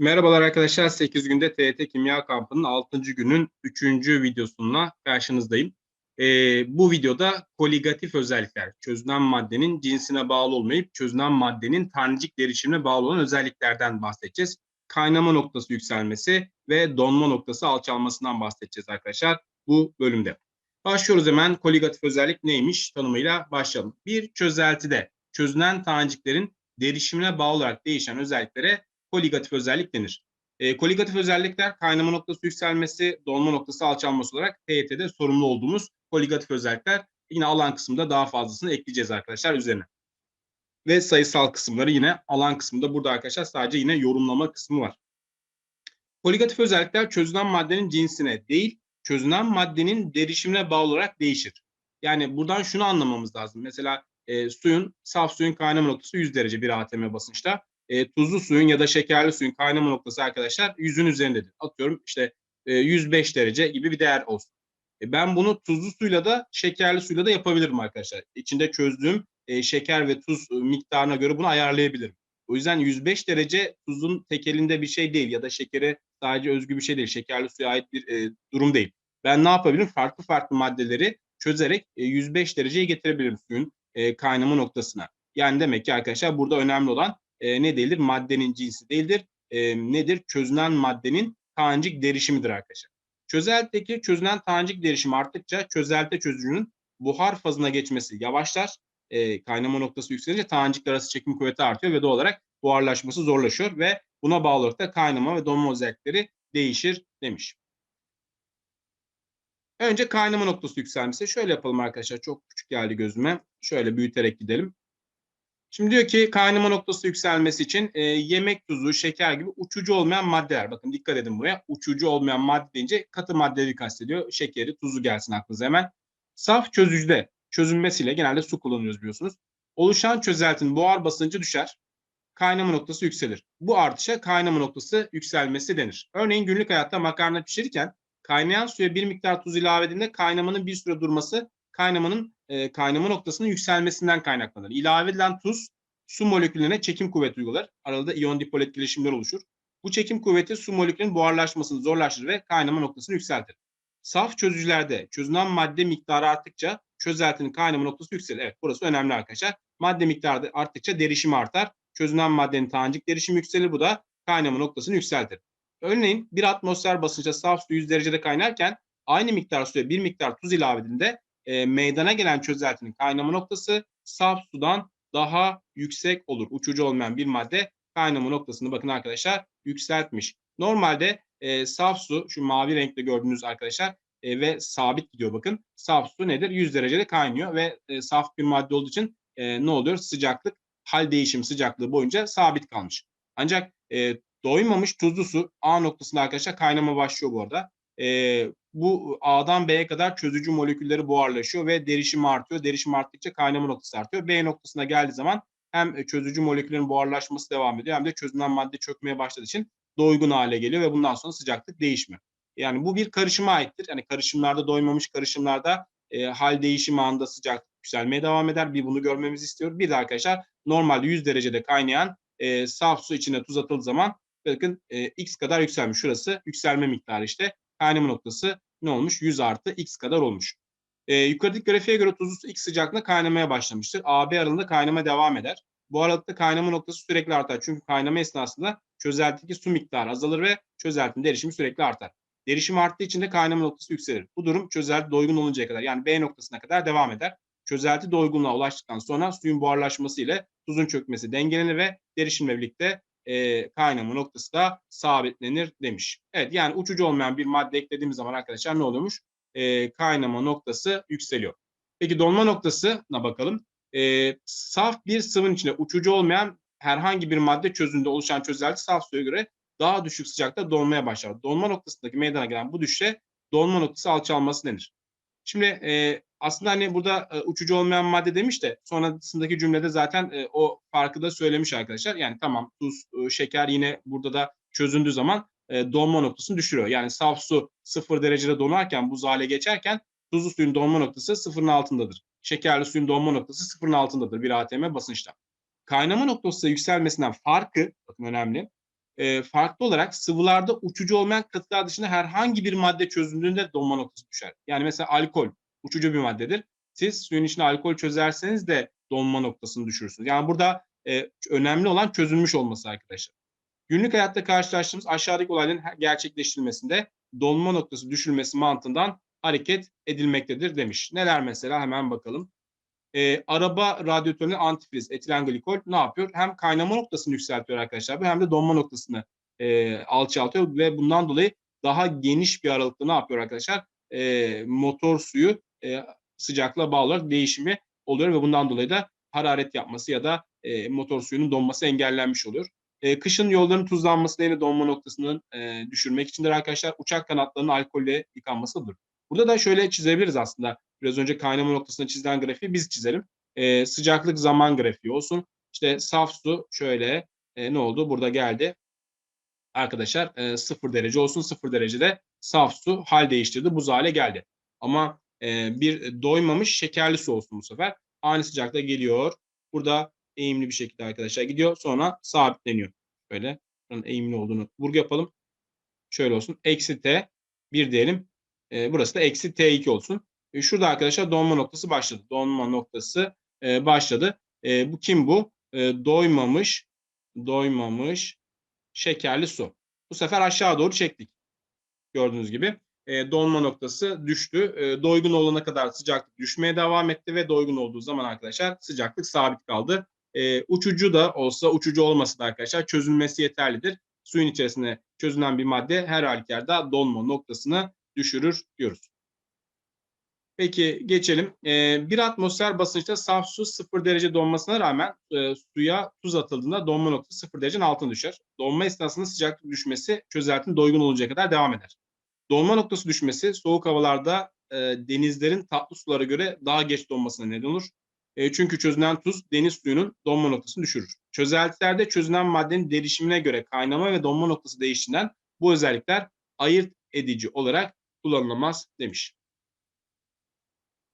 Merhabalar arkadaşlar. 8 günde TET Kimya Kampı'nın 6. günün 3. videosuyla karşınızdayım. Ee, bu videoda koligatif özellikler, çözünen maddenin cinsine bağlı olmayıp çözünen maddenin tanecik derişimine bağlı olan özelliklerden bahsedeceğiz. Kaynama noktası yükselmesi ve donma noktası alçalmasından bahsedeceğiz arkadaşlar bu bölümde. Başlıyoruz hemen koligatif özellik neymiş tanımıyla başlayalım. Bir çözeltide çözünen taneciklerin derişimine bağlı olarak değişen özelliklere koligatif özellik denir. E, koligatif özellikler kaynama noktası yükselmesi, donma noktası alçalması olarak TYT'de sorumlu olduğumuz koligatif özellikler. Yine alan kısmında daha fazlasını ekleyeceğiz arkadaşlar üzerine. Ve sayısal kısımları yine alan kısmında burada arkadaşlar sadece yine yorumlama kısmı var. Koligatif özellikler çözünen maddenin cinsine değil, çözünen maddenin derişimine bağlı olarak değişir. Yani buradan şunu anlamamız lazım. Mesela e, suyun, saf suyun kaynama noktası 100 derece bir atm basınçta e, tuzlu suyun ya da şekerli suyun kaynama noktası arkadaşlar yüzün üzerindedir. Atıyorum işte e, 105 derece gibi bir değer olsun. E, ben bunu tuzlu suyla da şekerli suyla da yapabilirim arkadaşlar. İçinde çözdüğüm e, şeker ve tuz e, miktarına göre bunu ayarlayabilirim. O yüzden 105 derece tuzun tekelinde bir şey değil ya da şekere sadece özgü bir şey değil. Şekerli suya ait bir e, durum değil. Ben ne yapabilirim? Farklı farklı maddeleri çözerek e, 105 dereceye getirebilirim suyun e, kaynama noktasına. Yani demek ki arkadaşlar burada önemli olan e, ne değildir? Maddenin cinsi değildir. E, nedir? Çözünen maddenin tanecik derişimidir arkadaşlar. Çözeltideki çözünen tanecik derişimi arttıkça çözelte çözücünün buhar fazına geçmesi yavaşlar. E, kaynama noktası yükselince tanecikler arası çekim kuvveti artıyor ve doğal olarak buharlaşması zorlaşıyor ve buna bağlı olarak da kaynama ve donma özellikleri değişir demiş. Önce kaynama noktası yükselmesi. Şöyle yapalım arkadaşlar. Çok küçük geldi gözüme. Şöyle büyüterek gidelim. Şimdi diyor ki kaynama noktası yükselmesi için e, yemek tuzu, şeker gibi uçucu olmayan maddeler. Bakın dikkat edin buraya. Uçucu olmayan madde deyince katı maddeleri kastediyor. Şekeri, tuzu gelsin aklınıza hemen. Saf çözücüde çözünmesiyle genelde su kullanıyoruz biliyorsunuz. Oluşan çözeltinin buhar basıncı düşer. Kaynama noktası yükselir. Bu artışa kaynama noktası yükselmesi denir. Örneğin günlük hayatta makarna pişirirken kaynayan suya bir miktar tuz ilave edildiğinde kaynamanın bir süre durması kaynamanın e, kaynama noktasının yükselmesinden kaynaklanır. İlave edilen tuz su moleküllerine çekim kuvveti uygular. Arada iyon dipol etkileşimler oluşur. Bu çekim kuvveti su molekülünün buharlaşmasını zorlaştırır ve kaynama noktasını yükseltir. Saf çözücülerde çözünen madde miktarı arttıkça çözeltinin kaynama noktası yükselir. Evet burası önemli arkadaşlar. Madde miktarı arttıkça derişimi artar. Çözünen maddenin tanecik derişimi yükselir. Bu da kaynama noktasını yükseltir. Örneğin bir atmosfer basınçta saf su 100 derecede kaynarken aynı miktar suya bir miktar tuz ilave edildiğinde e, meydana gelen çözeltinin kaynama noktası saf sudan daha yüksek olur. Uçucu olmayan bir madde kaynama noktasını bakın arkadaşlar yükseltmiş. Normalde e, saf su şu mavi renkte gördüğünüz arkadaşlar e, ve sabit gidiyor bakın. Saf su nedir? 100 derecede kaynıyor ve e, saf bir madde olduğu için e, ne oluyor? Sıcaklık hal değişim sıcaklığı boyunca sabit kalmış. Ancak e, doymamış tuzlu su A noktasında arkadaşlar kaynama başlıyor bu arada. E, bu A'dan B'ye kadar çözücü molekülleri buharlaşıyor ve derişim artıyor. Derişim arttıkça kaynama noktası artıyor. B noktasına geldiği zaman hem çözücü moleküllerin buharlaşması devam ediyor hem de çözünen madde çökmeye başladığı için doygun hale geliyor ve bundan sonra sıcaklık değişmiyor. Yani bu bir karışıma aittir. Yani karışımlarda doymamış karışımlarda e, hal değişimi anında sıcaklık yükselmeye devam eder. Bir bunu görmemizi istiyor. Bir de arkadaşlar normalde 100 derecede kaynayan e, saf su içine tuz atıldığı zaman bakın e, x kadar yükselmiş. Şurası yükselme miktarı işte kaynama noktası ne olmuş? 100 artı x kadar olmuş. Ee, yukarıdaki grafiğe göre tuzlu su x sıcaklığında kaynamaya başlamıştır. AB aralığında kaynama devam eder. Bu aralıkta kaynama noktası sürekli artar. Çünkü kaynama esnasında çözeltideki su miktarı azalır ve çözeltinin derişimi sürekli artar. Derişim arttığı için de kaynama noktası yükselir. Bu durum çözelti doygun oluncaya kadar yani B noktasına kadar devam eder. Çözelti doygunluğa ulaştıktan sonra suyun buharlaşması ile tuzun çökmesi dengelenir ve derişimle birlikte e, kaynama noktası da sabitlenir demiş. Evet yani uçucu olmayan bir madde eklediğimiz zaman arkadaşlar ne oluyormuş? E, kaynama noktası yükseliyor. Peki donma noktasına bakalım. E, saf bir sıvının içinde uçucu olmayan herhangi bir madde çözünde oluşan çözelti saf suya göre daha düşük sıcakta donmaya başlar. Donma noktasındaki meydana gelen bu düşüşe donma noktası alçalması denir. Şimdi e, aslında hani burada e, uçucu olmayan madde demiş de sonrasındaki cümlede zaten e, o farkı da söylemiş arkadaşlar. Yani tamam tuz, e, şeker yine burada da çözündüğü zaman e, donma noktasını düşürüyor. Yani saf su sıfır derecede donarken buz hale geçerken tuzlu suyun donma noktası sıfırın altındadır. Şekerli suyun donma noktası sıfırın altındadır bir atm basınçta. Kaynama noktası yükselmesinden farkı, bakın önemli, e, farklı olarak sıvılarda uçucu olmayan katılar dışında herhangi bir madde çözüldüğünde donma noktası düşer. Yani mesela alkol uçucu bir maddedir. Siz suyun içine alkol çözerseniz de donma noktasını düşürürsünüz. Yani burada e, önemli olan çözülmüş olması arkadaşlar. Günlük hayatta karşılaştığımız aşağıdaki olayların gerçekleştirilmesinde donma noktası düşülmesi mantığından hareket edilmektedir demiş. Neler mesela hemen bakalım. E, araba radyatörünün antifriz, etilen glikol ne yapıyor? Hem kaynama noktasını yükseltiyor arkadaşlar hem de donma noktasını e, alçaltıyor ve bundan dolayı daha geniş bir aralıkta ne yapıyor arkadaşlar? E, motor suyu e, sıcaklığa bağlı olarak değişimi oluyor ve bundan dolayı da hararet yapması ya da e, motor suyunun donması engellenmiş oluyor. E, kışın yolların tuzlanması yine donma noktasını e, düşürmek içindir arkadaşlar. Uçak kanatlarının alkolle yıkanmasıdır. Burada da şöyle çizebiliriz aslında. Biraz önce kaynama noktasında çizilen grafiği biz çizelim. E, sıcaklık zaman grafiği olsun. İşte saf su şöyle e, ne oldu? Burada geldi. Arkadaşlar e, 0 derece olsun. 0 derecede saf su hal değiştirdi. Buz hale geldi. Ama e, bir doymamış şekerli su olsun bu sefer. Aynı sıcakta geliyor. Burada eğimli bir şekilde arkadaşlar gidiyor. Sonra sabitleniyor. Böyle eğimli olduğunu vurgu yapalım. Şöyle olsun. Eksi T 1 diyelim. E, burası da eksi T2 olsun. E, şurada arkadaşlar donma noktası başladı. Donma noktası başladı. Bu kim bu? Doymamış, doymamış şekerli su. Bu sefer aşağı doğru çektik. Gördüğünüz gibi e, donma noktası düştü. E, doygun olana kadar sıcaklık düşmeye devam etti ve doygun olduğu zaman arkadaşlar sıcaklık sabit kaldı. E, uçucu da olsa uçucu olmasa da arkadaşlar çözülmesi yeterlidir. Suyun içerisinde çözülen bir madde her halükarda donma noktasını düşürür diyoruz. Peki geçelim. E, bir atmosfer basınçta saf su 0 derece donmasına rağmen e, suya tuz atıldığında donma noktası 0 derecenin altına düşer. Donma esnasında sıcaklık düşmesi çözeltinin doygun oluncaya kadar devam eder. Donma noktası düşmesi soğuk havalarda e, denizlerin tatlı sulara göre daha geç donmasına neden olur. E, çünkü çözünen tuz deniz suyunun donma noktasını düşürür. Çözeltilerde çözünen maddenin derişimine göre kaynama ve donma noktası değiştiğinden bu özellikler ayırt edici olarak kullanılamaz demiş.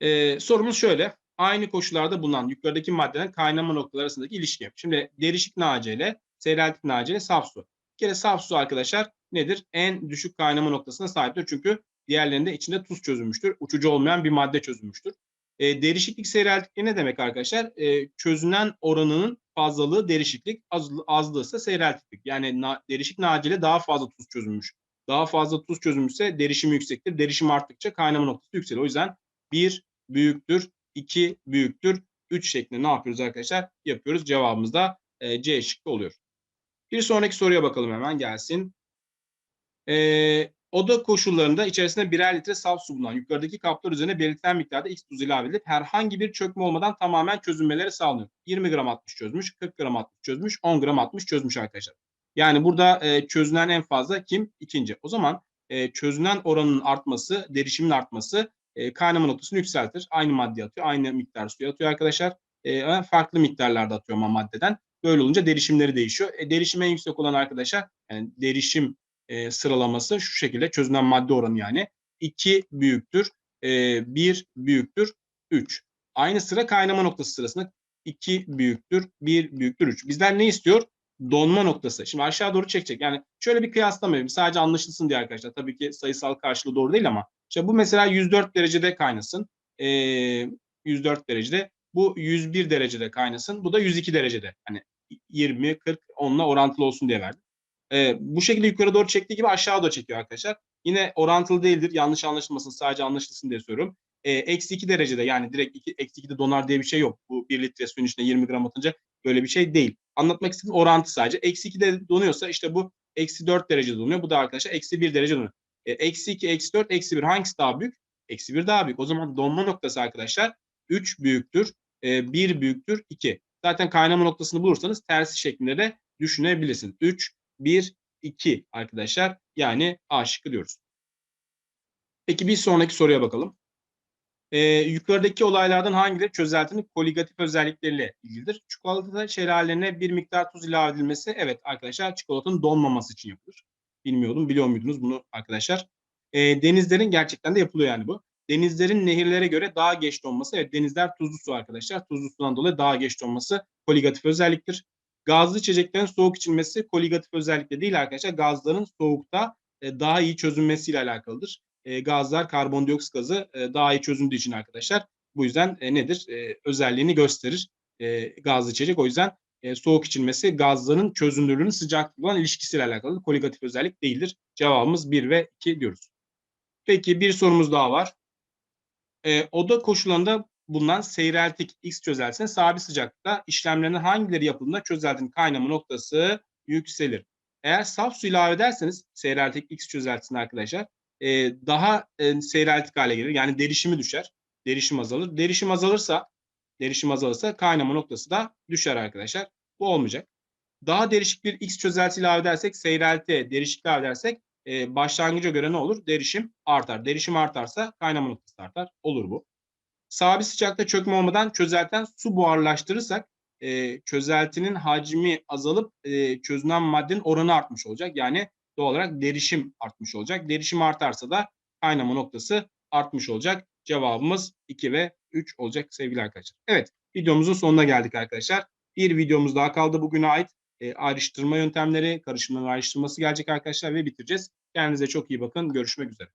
Ee, sorumuz şöyle. Aynı koşullarda bulunan yukarıdaki maddelerin kaynama noktaları arasındaki ilişki. Şimdi derişik NaC ile seyreltik NaC ile saf su. Bir kere saf su arkadaşlar nedir? En düşük kaynama noktasına sahiptir. Çünkü diğerlerinde içinde tuz çözülmüştür. Uçucu olmayan bir madde çözülmüştür. E, derişiklik seyreltiklik ne demek arkadaşlar? E, çözünen oranının fazlalığı derişiklik, az, azlığı ise seyreltiklik. Yani na, derişik nacile daha fazla tuz çözülmüş. Daha fazla tuz çözülmüşse derişimi yüksektir. Derişim arttıkça kaynama noktası yükseliyor. O yüzden 1 büyüktür, 2 büyüktür, 3 şeklinde ne yapıyoruz arkadaşlar? Yapıyoruz. Cevabımız da e, C şıkkı oluyor. Bir sonraki soruya bakalım hemen gelsin. E, oda koşullarında içerisinde birer litre saf su bulunan yukarıdaki kaplar üzerine belirtilen miktarda X tuz ilave edilip herhangi bir çökme olmadan tamamen çözünmeleri sağlanıyor. 20 gram 60 çözmüş, 40 gram 60 çözmüş, 10 gram 60 çözmüş arkadaşlar. Yani burada e, çözünen en fazla kim? İkinci. O zaman e, çözünen oranın artması, derişimin artması e, kaynama noktasını yükseltir. Aynı madde atıyor, aynı miktar suya atıyor arkadaşlar. E, farklı miktarlarda atıyor ama maddeden. Böyle olunca derişimleri değişiyor. E, derişim en yüksek olan arkadaşlar, yani derişim e, sıralaması şu şekilde çözünen madde oranı yani. 2 büyüktür, e, 1 büyüktür, 3. Aynı sıra kaynama noktası sırasında 2 büyüktür, 1 büyüktür, 3. Bizden ne istiyor? donma noktası. Şimdi aşağı doğru çekecek. Yani şöyle bir kıyaslama Sadece anlaşılsın diye arkadaşlar. Tabii ki sayısal karşılığı doğru değil ama işte bu mesela 104 derecede kaynasın. Ee, 104 derecede. Bu 101 derecede kaynasın. Bu da 102 derecede. Hani 20, 40 onunla orantılı olsun diye verdim. Ee, bu şekilde yukarı doğru çektiği gibi aşağı doğru çekiyor arkadaşlar. Yine orantılı değildir. Yanlış anlaşılmasın. Sadece anlaşılsın diye söylüyorum. Eksi 2 derecede yani direkt 2, eksi 2'de donar diye bir şey yok. Bu 1 litre suyun içine 20 gram atınca böyle bir şey değil. Anlatmak istediğim orantı sadece. Eksi 2'de donuyorsa işte bu eksi 4 derece donuyor. Bu da arkadaşlar eksi 1 derece donuyor. E, eksi 2, eksi 4, eksi 1 hangisi daha büyük? Eksi 1 daha büyük. O zaman donma noktası arkadaşlar 3 büyüktür, e, 1 büyüktür 2. Zaten kaynama noktasını bulursanız tersi şeklinde de düşünebilirsiniz. 3, 1, 2 arkadaşlar. Yani A şıkkı diyoruz. Peki bir sonraki soruya bakalım. Ee, yukarıdaki olaylardan hangileri çözeltinin koligatif özellikleriyle ilgilidir? Çikolata şelalelerine bir miktar tuz ilave edilmesi, evet arkadaşlar çikolatanın donmaması için yapılır. Bilmiyordum, biliyor muydunuz bunu arkadaşlar? Ee, denizlerin gerçekten de yapılıyor yani bu. Denizlerin nehirlere göre daha geç donması, evet denizler tuzlu su arkadaşlar. Tuzlu sudan dolayı daha geç donması koligatif özelliktir. Gazlı içeceklerin soğuk içilmesi koligatif özellikle değil arkadaşlar. Gazların soğukta e, daha iyi çözünmesiyle alakalıdır. E, gazlar karbondioksit gazı e, daha iyi çözündüğü için arkadaşlar. Bu yüzden nedir? Özelliğini gösterir gazlı içecek. O yüzden soğuk içilmesi gazların çözünürlüğünün sıcaklıkla olan ilişkisiyle alakalı. Koligatif özellik değildir. Cevabımız 1 ve 2 diyoruz. Peki bir sorumuz daha var. Oda koşullarında bulunan seyreltik X çözeltisine sabit sıcaklıkta işlemlerin hangileri yapıldığında çözeltinin kaynama noktası yükselir. Eğer saf su ilave ederseniz seyreltik X çözeltisine arkadaşlar e, daha e, seyreltik hale gelir. Yani derişimi düşer. Derişim azalır. Derişim azalırsa derişim azalırsa kaynama noktası da düşer arkadaşlar. Bu olmayacak. Daha derişik bir X çözelti ilave edersek seyrelti, derişik ilave edersek e, başlangıca göre ne olur? Derişim artar. Derişim artarsa kaynama noktası artar. Olur bu. Sabit sıcakta çökme olmadan çözelten su buharlaştırırsak e, çözeltinin hacmi azalıp e, çözünen maddenin oranı artmış olacak. Yani doğal olarak derişim artmış olacak. Derişim artarsa da kaynama noktası artmış olacak. Cevabımız 2 ve 3 olacak sevgili arkadaşlar. Evet videomuzun sonuna geldik arkadaşlar. Bir videomuz daha kaldı bugüne ait. E, ayrıştırma yöntemleri, karışımların ayrıştırması gelecek arkadaşlar ve bitireceğiz. Kendinize çok iyi bakın. Görüşmek üzere.